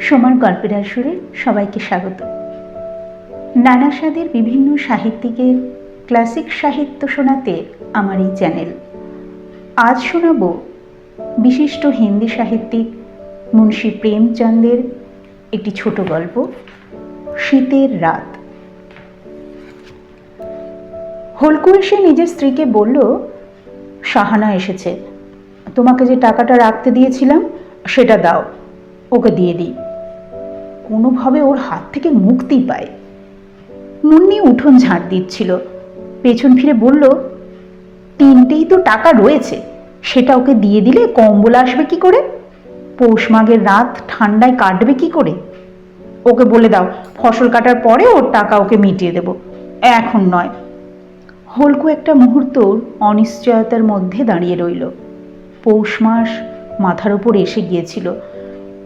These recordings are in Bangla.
সোমার গল্পের আসরে সবাইকে স্বাগত। নানা স্বাদের বিভিন্ন সাহিত্যিকের ক্লাসিক সাহিত্য শোনাতে আমার এই চ্যানেল। আজ শোনাব বিশিষ্ট হিন্দি সাহিত্যিক মুন্সী প্রেমচন্দের একটি ছোট গল্প, শীতের রাত। হলকু এসে নিজের স্ত্রীকে বলল সাহানা এসেছে। তোমাকে যে টাকাটা রাখতে দিয়েছিলাম, সেটা দাও, ওকে দিয়ে দিই। কোনোভাবে ওর হাত থেকে মুক্তি পায়। মুন্নি উঠোন ঝাঁট দিচ্ছিল। পেছন ফিরে বলল, তিনটেই তো টাকা রয়েছে। সেটা ওকে দিয়ে দিলে কম্বল আসবে কি করে? পৌষ মাঘের রাত ঠান্ডায় কাটবে কি করে? ওকে বলে দাও, ফসল কাটার পরে ওর টাকা ওকে মিটিয়ে দেব। এখন নয়। হলকু একটা মুহূর্ত অনিশ্চয়তার মধ্যে দাঁড়িয়ে রইল। পৌষ মাস মাথার উপর এসে গিয়েছিল।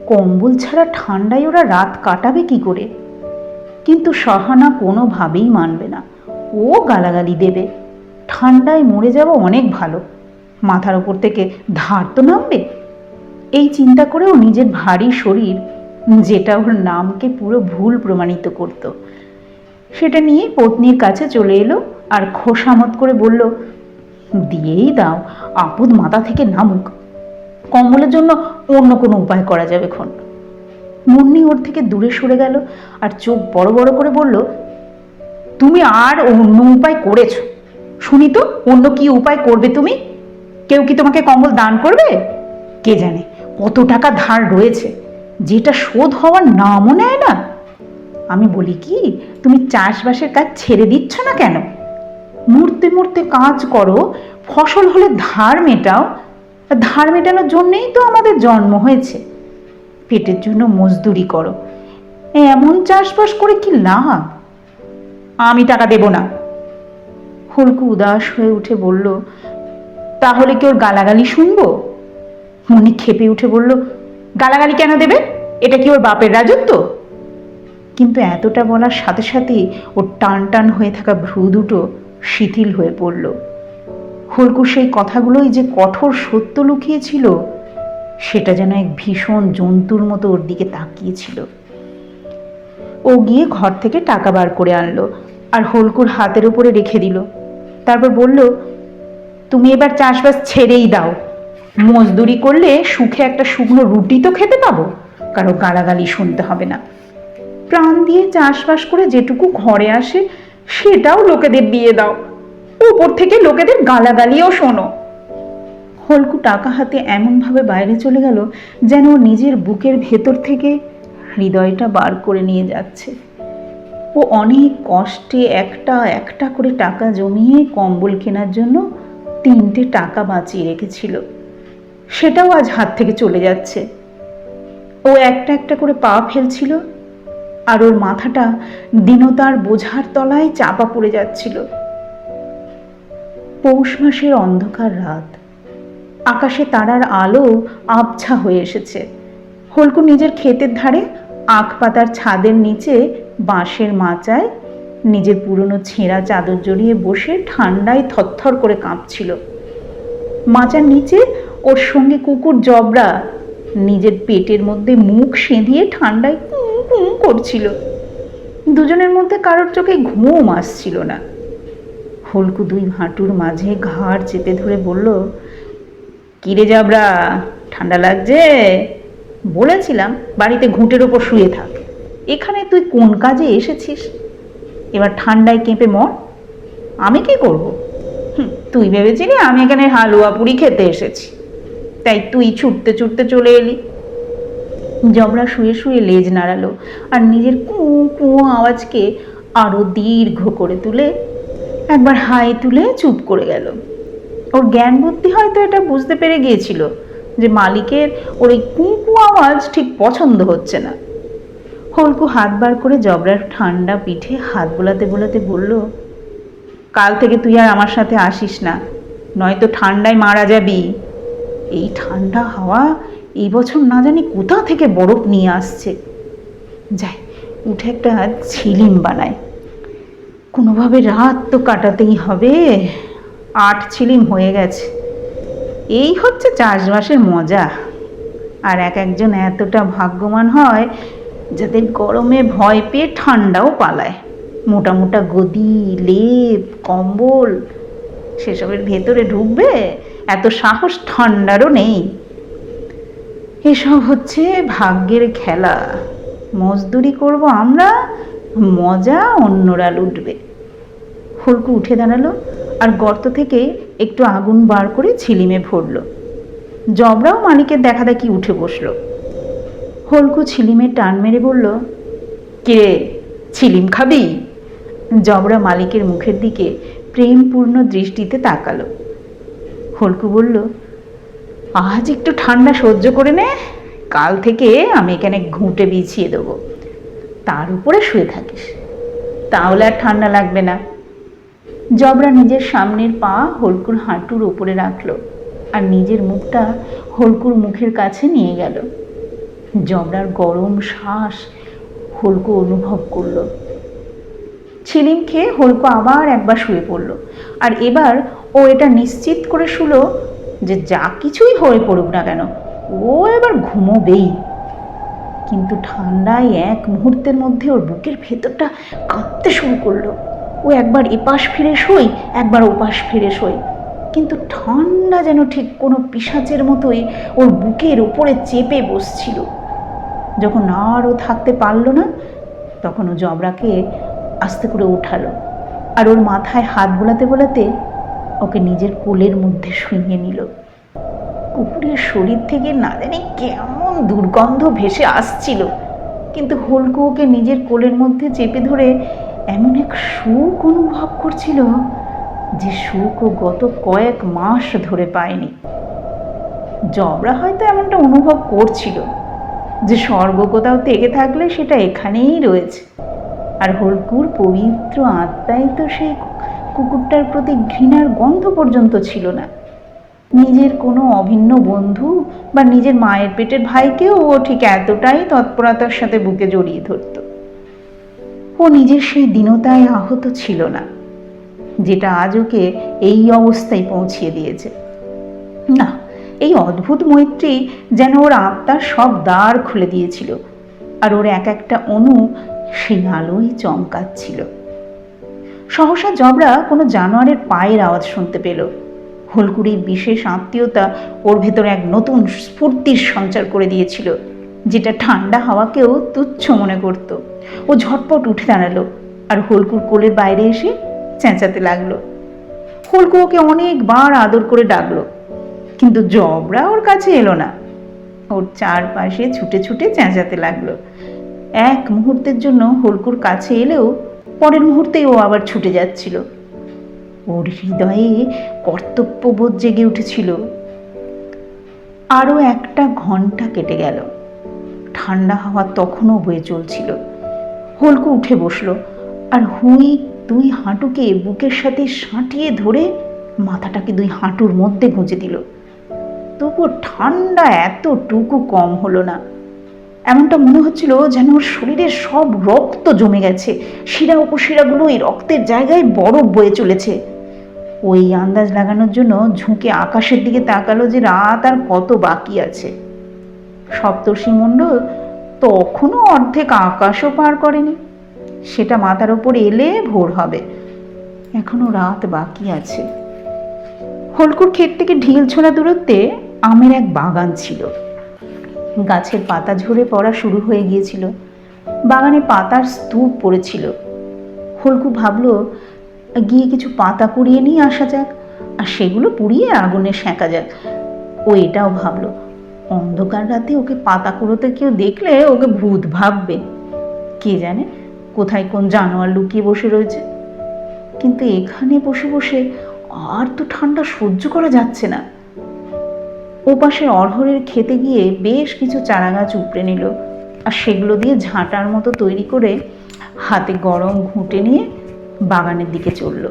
কম্বল ছাড়া ঠান্ডায় ওরা রাত কাটাবে কি করে? কিন্তু সাহানা কোনোভাবেই মানবে না। ও গালাগালি দেবে। ঠান্ডায় মরে যাওয়া অনেক ভালো। মাথার ওপর থেকে ধার তো নামবে। এই চিন্তা করেও নিজের ভারী শরীর, যেটা ওর নামকে পুরো ভুল প্রমাণিত করত। সেটা নিয়ে পত্নীর কাছে চলে এলো আর খোসামত করে বলল, দিয়েই দাও, আপদ মাথা থেকে নামুক। কম্বলের জন্য অন্য কোনো উপায় করা যাবে খন। মুন্নি ওর থেকে দূরে সরে গেল আর চোখ বড় বড় করে বলল, তুমি আর অন্য উপায় করেছ। শুনি তো, অন্য কি উপায় করবে তুমি? কেউ কি তোমাকে কম্বল দান করবে? কে জানে কত টাকা ধার রয়েছে। যেটা শোধ হওয়ার নামও নেয় না। আমি বলি কি, তুমি চাষবাসের কাজ ছেড়ে দিচ্ছ না কেন? মূর্তে মূর্তে কাজ করো, ফসল হলে ধার মেটাও ধার মেটানোর জন্যেই তো আমাদের জন্ম হয়েছে। পেটের জন্য মজদুরি করো। এমন চাষবাস করে কি লাভ? আমি টাকা দেব না। হলকু উদাস হয়ে উঠে বলল, তাহলে কি ওর গালাগালি শুনব? মনে খেপে উঠে বলল, গালাগালি কেন দেবে? এটা কি ওর বাপের রাজত্ব? কিন্তু এতটা বলার সাথে সাথেই ওর টান টান হয়ে থাকা ভ্রু দুটো শিথিল হয়ে পড়ল। হলকু সেই কথাগুলোই যে কঠোর সত্য লুকিয়েছিল, সেটা যেন এক ভীষণ জন্তুর মতো ওর দিকে তাকিয়েছিল। ও গিয়ে ঘর থেকে টাকা বার করে আনলো আর হলকুর হাতের উপরে রেখে দিল। তারপর বলল, তুমি এবার চাষবাস ছেড়েই দাও। মজদুরি করলে সুখে একটা শুকনো রুটি তো খেতে পাবো। কারও গালাগালি শুনতে হবে না। প্রাণ দিয়ে চাষবাস করে যেটুকু ঘরে আসে, সেটাও লোকেদের দিয়ে দাও। উপর থেকে লোকেদের গালাগালিও শোনো। হলকু টাকা হাতে এমনভাবে বাইরে চলে গেল যেন নিজের বুকের ভেতর থেকে হৃদয়টা বার করে নিয়ে যাচ্ছে। ও অনেক কষ্টে একটা একটা করে টাকা জমিয়ে কম্বল কেনার জন্য তিনটে টাকা বাঁচিয়ে রেখেছিল। সেটাও আজ হাত থেকে চলে যাচ্ছে। ও একটা একটা করে পা ফেলছিল আর ওর মাথাটা দীনতার বোঝার তলায় চাপা পড়ে যাচ্ছিল। পৌষ মাসের অন্ধকার রাত। আকাশে তারার আলো আবছা হয়ে এসেছে। হলকু নিজের ক্ষেতের ধারে, আখ পাতার ছাদের নিচে, বাঁশের মাচায়, নিজের পুরনো ছেঁড়া চাদর জড়িয়ে বসে ঠান্ডায় থরথর করে কাঁপছিল। মাচার নিচে ওর সঙ্গে কুকুর জবরা নিজের পেটের মধ্যে মুখ সেঁধিয়ে ঠান্ডায় কুঁ কুঁ করছিল। দুজনের মধ্যে কারোর চোখে ঘুম আসছিল না। হলকু দুই হাঁটুর মাঝে ঘাড় চেপে ধরে বলল, কিরে যাবরা ঠান্ডা লাগছে? বলেছিলাম, বাড়িতে ঘুঁটের ওপর শুয়ে থাক। এখানে তুই কোন কাজে এসেছিস? এবার ঠান্ডায় কেঁপে মর। আমি কি করব? তুই ভেবেছিলি আমি এখানে হালুয়া পুরি খেতে এসেছি। তাই তুই ছুটতে ছুটতে চলে এলি। জবরা শুয়ে শুয়ে লেজ নাড়ালো আর নিজের কুঁ কুঁ আওয়াজকে আরও দীর্ঘ করে তুলে একবার হাই তুলে চুপ করে গেল। ওর জ্ঞান বুদ্ধি হয়তো এটা বুঝতে পেরে গিয়েছিল যে মালিকের ওর এই কুঁ কুঁ আওয়াজ ঠিক পছন্দ হচ্ছে না। হলকু হাত বার করে জবরার ঠান্ডা পিঠে হাত বোলাতে বোলাতে বলল, কাল থেকে তুই আর আমার সাথে আসিস না, নয়তো ঠান্ডায় মারা যাবি। এই ঠান্ডা হাওয়া এই বছর না জানি কোথা থেকে বরফ নিয়ে আসছে। যাই, উঠে একটা ছিলিম বানায়। কোনোভাবে রাত তো কাটাতেই হবে। আট ছিলিম হয়ে গেছে। এই হচ্ছে চাষবাসের মজা। আর এক একজন এতটা ভাগ্যবান হয় যাদের গরমে ভয় পেয়ে ঠান্ডাও পালায়। মোটা মোটা গদি, লেপ, কম্বল, সেসবের ভেতরে ঢুকবে? এত সাহস ঠান্ডারও নেই। এসব হচ্ছে ভাগ্যের খেলা। মজদুরি করব আমরা, মজা অন্যরা লুটবে। হুলকু উঠে দাঁড়াল আর গর্ত থেকে একটু আগুন বার করে ছিলিমে ভরলো। জবরাও মালিকের দেখা দেখি উঠে বসল। হলকু ছিলিমে টান মেরে বলল, কে? ছিলিম খাবি? জবরা মালিকের মুখের দিকে প্রেমপূর্ণ দৃষ্টিতে তাকালো। হলকু বলল, আজ একটু ঠান্ডা সহ্য করে নে, কাল থেকে আমি এখানে ঘুঁটে বিছিয়ে দেবো। তার উপরে শুয়ে থাকিস। তাহলে আর ঠান্ডা লাগবে না। জবরা নিজের সামনের পা হলকুর হাঁটুর উপরে রাখল আর নিজের মুখটা হলকুর মুখের কাছে নিয়ে গেল। জবরার গরম শ্বাস হলকু অনুভব করল। ছিলিম খেয়ে হলকু আবার একবার শুয়ে পড়ল আর এবার ও এটা নিশ্চিত করে শুলো যে যা কিছুই হয়ে পড়ুক না কেন, ও এবার ঘুমোবেই। কিন্তু ঠান্ডায় এক মুহূর্তের মধ্যে ওর বুকের ভেতরটা কাঁপতে শুরু করল। ও একবার এপাশ ফিরে শোয়, একবার ওপাশ ফিরে শোয়। কিন্তু ঠান্ডা যেন ঠিক কোনো পিসাচের মতোই ওর বুকের উপরে চেপে বসছিল। যখন আরও থাকতে পারল না, তখন ও জবরাকে আস্তে করে উঠালো আর ওর মাথায় হাত বোলাতে বোলাতে ওকে নিজের কোলের মধ্যে শুইয়ে নিল। কুকুরের শরীর থেকে না জানি কেমন দুর্গন্ধ ভেসে আসছিল। কিন্তু হলকু ওকে নিজের কোলের মধ্যে চেপে ধরে এমন এক সুখ অনুভব করছিল যে সুখ ও গত কয়েক মাস ধরে পায়নি। জবরা হয়তো এমনটা অনুভব করছিল যে স্বর্গ কোথাও থেকে থাকলে সেটা এখানেই রয়েছে। আর হলকুর পবিত্র আত্মাই তো সেই কুকুরটার প্রতি ঘৃণার গন্ধ পর্যন্ত ছিল না। নিজের কোনো অভিন্ন বন্ধু বা নিজের মায়ের পেটের ভাইকেও ও ঠিক এতটাই তৎপরতার সাথে বুকে জড়িয়ে ধরত। ও নিজের সেই দীনতায় আহত ছিল না, যেটা আজ ওকে এই অবস্থায় পৌঁছিয়ে দিয়েছে। না, এই অদ্ভুত মৈত্রী যেন ওর আত্মার সব দ্বার খুলে দিয়েছিল আর ওর এক একটা অণু সেই আলোই চমকাচ্ছিল। সহসা জবরা কোনো জানোয়ারের পায়ের আওয়াজ শুনতে পেল। হলকুড়ির বিশেষ আত্মীয়তা ওর ভেতরে এক নতুন স্ফূর্তির সঞ্চার করে দিয়েছিল। যেটা ঠান্ডা হাওয়াকেও তুচ্ছ মনে করত। ও ঝটপট উঠে দাঁড়াল আর হলকুর কোলের বাইরে এসে চেঁচাতে লাগল। হলকু ওকে অনেকবার আদর করে ডাকলো, কিন্তু জবরা ওর কাছে এলো না। ওর চারপাশে ছুটে ছুটে চেঁচাতে লাগল। এক মুহূর্তের জন্য হলকুর কাছে এলেও পরের মুহূর্তেই ও আবার ছুটে যাচ্ছিল। ওর হৃদয়ে কর্তব্যবোধ জেগে উঠেছিল। আরও একটা ঘণ্টা কেটে গেল। ঠান্ডা হাওয়া তখনও বয়ে চলছিল। হলকু উঠে বসল আর হুই দুই হাঁটুকে বুকের সাথে সাঁটিয়ে ধরে মাথাটাকে দুই হাঁটুর মধ্যে গুঁজে দিল। তবুও ঠান্ডা এতটুকু কম হলো না। এমনটা মনে হচ্ছিল যেন ওর শরীরের সব রক্ত জমে গেছে। শিরা উপশিরাগুলো এই রক্তের জায়গায় বরফ বয়ে চলেছে। ওই আন্দাজ লাগানোর জন্য ঝুঁকে আকাশের দিকে তাকালো যে রাত আর কত বাকি আছে। সপ্তর্ষি মণ্ডল তখনও অর্ধেক আকাশও পার করেনি। সেটা মাথার ওপর এলে ভোর হবে। এখনও রাত বাকি আছে। হলকুর ক্ষেত থেকে ঢিল ছোড়া দূরত্বে আমের এক বাগান ছিল। গাছের পাতা ঝরে পড়া শুরু হয়ে গিয়েছিল। বাগানে পাতার স্তূপ পড়েছিল। হলকু ভাবলো, গিয়ে কিছু পাতা কুড়িয়ে নিয়ে আসা যাক, আর সেগুলো পুড়িয়ে আগুনে সেঁকা যাক। ও এটাও ভাবলো। অন্ধকার রাতে ওকে পাতা কুড়োতে কেউ দেখলে ওকে ভূত ভাববে। কে জানে কোথায় কোন জানোয়ার লুকিয়ে বসে রয়েছে। কিন্তু এখানে বসে বসে আর তো ঠান্ডা সহ্য করা যাচ্ছে না। ও পাশে অরহরের খেতে গিয়ে বেশ কিছু চারা গাছ উপড়ে নিল আর সেগুলো দিয়ে ঝাঁটার মতো তৈরি করে হাতে গরম ঘুঁটে নিয়ে বাগানের দিকে চলল।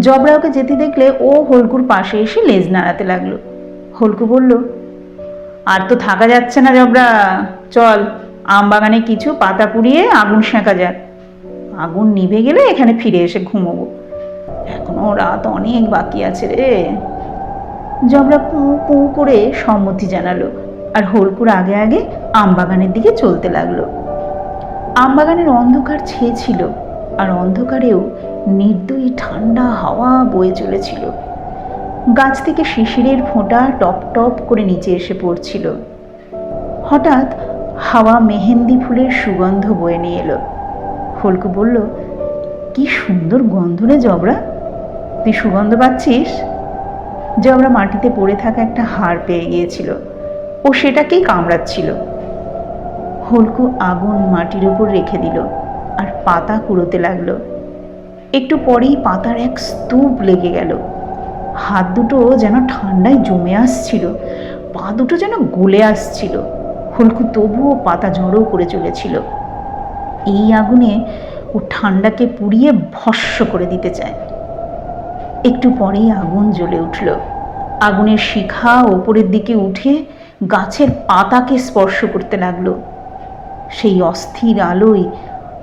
জবরা ওকে যেতে দেখলে ও হলকুর পাশে এসে লেজ নাড়াতে লাগল। হলকু বলল আর তো থাকা যাচ্ছে না জবরা চল, আম বাগানে কিছু পাতা পুড়িয়ে আগুন সেঁকা যাক। আগুন নিভে গেলে এখানে ফিরে এসে ঘুমোবো। এখনও রাত অনেক বাকি আছে রে। জবরা কু কু করে সম্মতি জানালো আর হলকুর আগে আগে আমবাগানের দিকে চলতে লাগল। আমবাগানের অন্ধকার ছেয়েছিল আর অন্ধকারেও নির্দয়ী ঠান্ডা হাওয়া বয়ে চলেছিল। গাছ থেকে শিশিরের ফোঁটা টপ টপ করে নিচে এসে পড়ছিল। হঠাৎ হাওয়া মেহেন্দি ফুলের সুগন্ধ বয়ে নিয়ে এলো। হলকু বলল, কি সুন্দর গন্ধ রে জবরা। তুই সুগন্ধ পাচ্ছিস? জবরা মাটিতে পড়ে থাকা একটা হাড় পেয়ে গিয়েছিল। ও সেটাকেই কামড়াচ্ছিল। হলকু আগুন মাটির ওপর রেখে দিল আর পাতা কুড়োতে লাগল। একটু পরেই পাতার এক স্তূপ লেগে গেল। হাত দুটো যেন ঠান্ডায় জমে আসছিল, পা দুটো যেন গলে আসছিল। হলকু তবুও পাতা জড়ো করে চলেছিল। এই আগুনে ও ঠান্ডাকে পুড়িয়ে ভস্য করে দিতে চায়। একটু পরেই আগুন জ্বলে উঠল। আগুনের শিখা ওপরের দিকে উঠে গাছের পাতাকে স্পর্শ করতে লাগল। সেই অস্থির আলোয়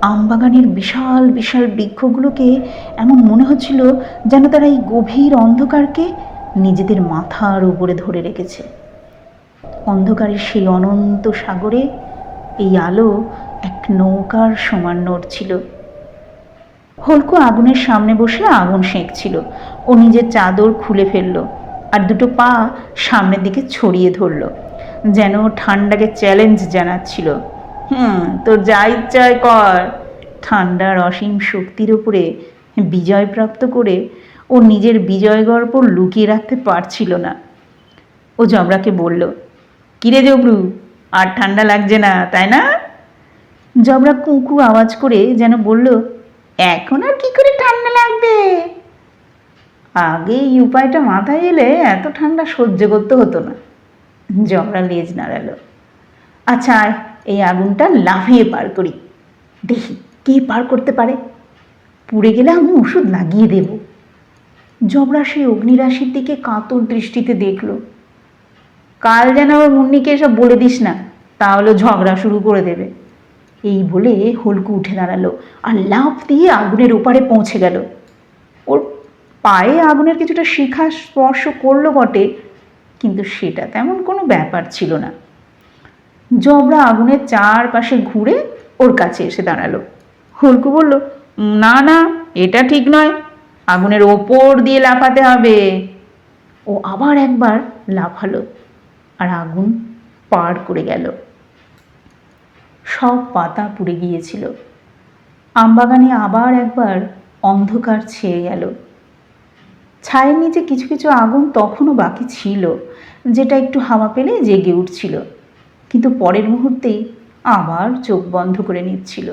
আমবাগানের বিশাল বিশাল বৃক্ষগুলোকে এমন মনে হচ্ছিল যেন তারা এই গভীর অন্ধকারকে নিজেদের মাথার উপরে ধরে রেখেছে। অন্ধকারের সেই অনন্ত সাগরে এই আলো এক নৌকার সমান নড়ছিল হলকু আগুনের সামনে বসে আগুন সেঁকছিল। ও নিজের চাদর খুলে ফেলল আর দুটো পা সামনের দিকে ছড়িয়ে ধরলো, যেন ঠান্ডাকে চ্যালেঞ্জ জানাচ্ছিল। হুম তোর যা ইচ্ছায় কর। ঠান্ডার অসীম শক্তির উপরে বিজয় প্রাপ্ত করে ও নিজের বিজয় গর্ব লুকিয়ে রাখতে পারছিল না। ও জবরাকে বলল কিরে জবরু আর ঠান্ডা লাগছে না তাই না? জবরা কুঁকু আওয়াজ করে যেন বলল এখন আর কি করে ঠান্ডা লাগবে? আগে এই উপায়টা মাথায় এলে এত ঠান্ডা সহ্য করতে হতো না। জবরা লেজ নাড়ালো আচ্ছা আয়, এই আগুনটা লাফিয়ে পার করি। দেখি কে পার করতে পারে। পুড়ে গেলে আমি ওষুধ লাগিয়ে দেব। জবরা সেই অগ্নিরাশির দিকে কাতর দৃষ্টিতে দেখল। কাল যেন আবার মুন্নিকে এসব বলে দিস না, তাহলে ঝগড়া শুরু করে দেবে। এই বলে হলকু উঠে দাঁড়াল আর লাফ দিয়ে আগুনের ওপারে পৌঁছে গেল। ওর পায়ে আগুনের কিছুটা শিখা স্পর্শ করল বটে, কিন্তু সেটা তেমন কোনো ব্যাপার ছিল না। জবরা আগুনের চারপাশে ঘুরে ওর কাছে এসে দাঁড়াল। হলকু বলল, না না, এটা ঠিক নয়। আগুনের ওপর দিয়ে লাফাতে হবে। ও আবার একবার লাফালো আর আগুন পার করে গেল। সব পাতা পুড়ে গিয়েছিল। আমবাগানে আবার একবার অন্ধকার ছেয়ে গেল। ছায়ের নিচে কিছু কিছু আগুন তখনও বাকি ছিল, যেটা একটু হাওয়া পেলে জেগে উঠছিল। কিন্তু পরের মুহূর্তেই আবার চোখ বন্ধ করে নিচ্ছিল।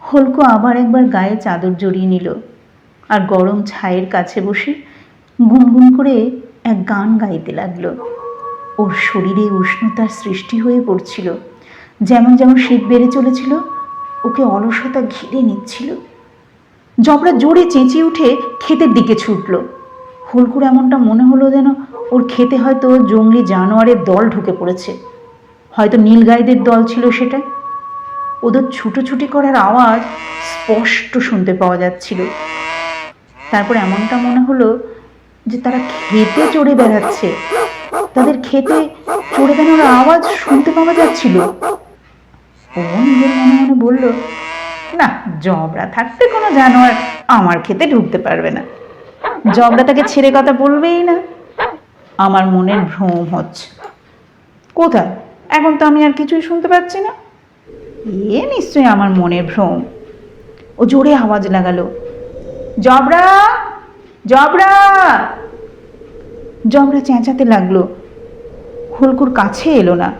হলকু আবার একবার গায়ে চাদর জড়িয়ে নিল আর গরম ছায়ের কাছে বসে গুনগুন করে এক গান গাইতে লাগল। ওর শরীরে উষ্ণতার সৃষ্টি হয়ে পড়ছিল। যেমন যেমন শীত বেড়ে চলেছিল, ওকে অলসতা ঘিরে নিচ্ছিল। জবরা জোরে চেঁচিয়ে উঠে ক্ষেতের দিকে ছুটল। হুলকুর এমনটা মনে হলো যেন ওর খেতে হয়তো জঙ্গলি জানোয়ারের দল ঢুকে পড়েছে। হয়তো নীলগাইদের দল ছিল সেটা ওদের ছুটোছুটি করার আওয়াজ স্পষ্ট শুনতে পাওয়া যাচ্ছিল। তারপর এমনটা মনে হলো যে তারা খেতে চড়ে বেড়াচ্ছে। তাদের খেতে চড়ে বেড়ানোর আওয়াজ শুনতে পাওয়া যাচ্ছিল। ও নিজের মনে মনে বলল, না, জবরা থাকতে কোনো জানোয়ার আমার খেতে ঢুকতে পারবে না। জবরা তাকে ছেড়ে কথা বলবেই না। আমার মনের ভ্রম হচ্ছে। কোথায়? এখন তো আমি আর কিছুই শুনতে পাচ্ছি না। এ নিশ্চয়ই আমার মনের ভ্রম। ও জোরে আওয়াজ লাগালো। জবরা জবরা। জবরা চেঁচাতে লাগল। হুলকুর কাছে এলো না।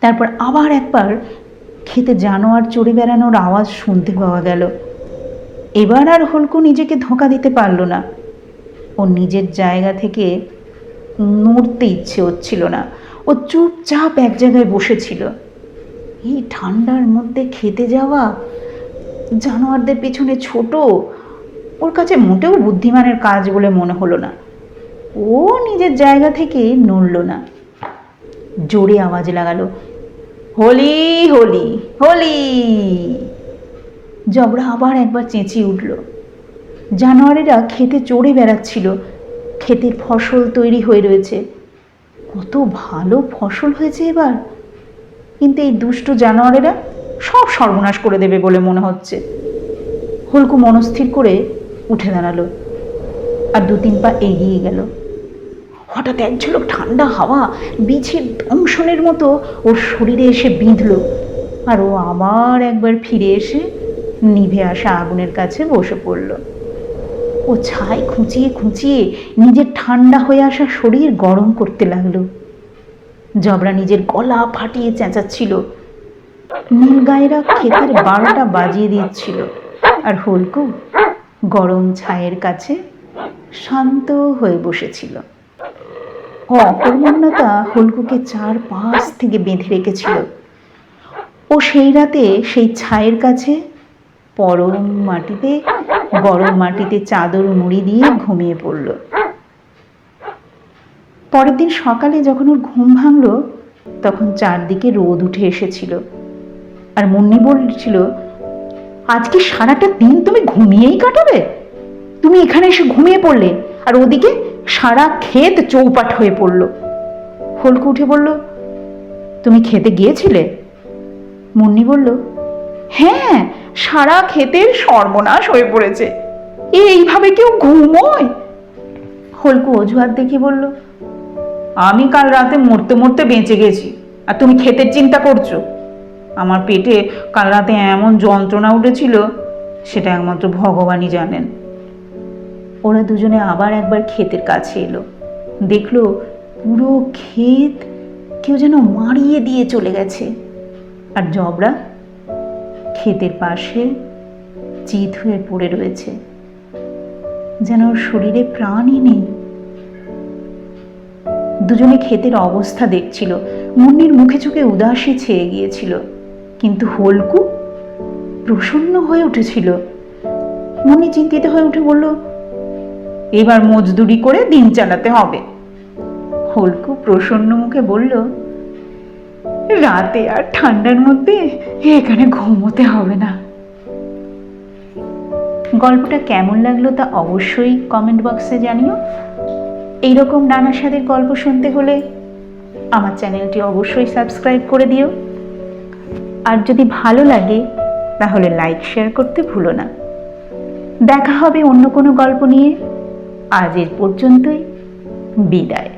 তারপর আবার একবার খেতে জানোয়ার চড়ে বেড়ানোর আওয়াজ শুনতে পাওয়া গেল। এবার আর হলকু নিজেকে ধোঁকা দিতে পারল না। ও নিজের জায়গা থেকে নড়তে ইচ্ছে হচ্ছিল না। ও চুপচাপ এক জায়গায় বসেছিল। এই ঠান্ডার মধ্যে খেতে যাওয়া জানোয়ারদের পেছনে ছোট, ওর কাছে মোটেও বুদ্ধিমানের কাজ বলে মনে হলো না। ও নিজের জায়গা থেকে নড়ল না। জোরে আওয়াজ লাগালো, হোলি হোলি হোলি! জবরা আবার একবার চেঁচিয়ে উঠল। জানোয়ারেরা খেতে চড়ে বেড়াচ্ছিল। ক্ষেতের ফসল তৈরি হয়ে রয়েছে। কত ভালো ফসল হয়েছে এবার। কিন্তু এই দুষ্ট জানোয়ারেরা সব সর্বনাশ করে দেবে বলে মনে হচ্ছে। হলকু মনস্থির করে উঠে দাঁড়াল আর দু তিন পা এগিয়ে গেল। হঠাৎ এক ঝলক ঠান্ডা হাওয়া বিছের দংশনের মতো ওর শরীরে এসে বিঁধল আর ও আবার একবার ফিরে এসে নিভে আসা আগুনের কাছে বসে পড়ল। ও ছাই খুঁচিয়ে খুঁচিয়ে নিজের ঠান্ডা হয়ে আসা শরীর গরম করতে লাগল। জবরা নিজের গলা ফাটিয়ে চেঁচাচ্ছিল। নীলগায়েরা ক্ষেতের বারোটা বাজিয়ে দিচ্ছিল। আর হলকু গরম ছায়ের কাছে শান্ত হয়ে বসেছিল। অকর্মণ্যতা হলকুকে চার পাশ থেকে বেঁধে রেখেছিল। ও সেই রাতে সেই ছায়ের কাছে পরম মাটিতে গরম মাটিতে চাদর মুড়ি দিয়ে ঘুমিয়ে পড়ল। পরের দিন সকালে যখন ওর ঘুম ভাঙলো, তখন চারদিকে রোদ উঠে এসেছিল। আর মুন্নি বলছিল, আজকে সারাটা দিন তুমি ঘুমিয়েই কাটাবে? তুমি এখানে এসে ঘুমিয়ে পড়লে, আর ওদিকে সারা ক্ষেত চৌপাট হয়ে পড়ল। হলকু উঠে বলল, তুমি খেতে গিয়েছিলে? মুন্নি বলল হ্যাঁ সারা ক্ষেতের সর্বনাশ হয়ে পড়েছে। এইভাবে কেউ ঘুমোয়? হলকু অজুহাত দেখে বলল, আমি কাল রাতে মরতে মরতে বেঁচে গেছি, আর তুমি ক্ষেতের চিন্তা করছ। আমার পেটে কাল রাতে এমন যন্ত্রণা উঠেছিল, সেটা একমাত্র ভগবানই জানেন। ওরা দুজনে আবার একবার ক্ষেতের কাছে এলো। দেখল পুরো ক্ষেত কেউ যেন মারিয়ে দিয়ে চলে গেছে। আর জবরা ক্ষেতের পাশে চিত হয়ে পড়ে রয়েছে। যেন শরীরে প্রাণই নেই। দুজনে ক্ষেতের অবস্থা দেখছিল। মুন্নির মুখে চোখে উদাসী ছেয়ে গিয়েছিল। কিন্তু হলকু প্রসন্ন হয়ে উঠেছিল। মুন্নি চিন্তিত হয়ে উঠে বলল, এবার মজদুরি করে দিন চালাতে হবে। হলকু প্রসন্ন মুখে বলল রাতে আর ঠান্ডার মধ্যে এখানে ঘুমোতে হবে না। গল্পটা কেমন লাগল তা অবশ্যই কমেন্ট বক্সে জানিও। এইরকম নানা স্বাদের গল্প শুনতে হলে আমার চ্যানেলটি অবশ্যই সাবস্ক্রাইব করে দিও। আর যদি ভালো লাগে, তাহলে লাইক শেয়ার করতে ভুলো না। দেখা হবে অন্য কোনো গল্প নিয়ে। আজ এর পর্যন্তই। বিদায়।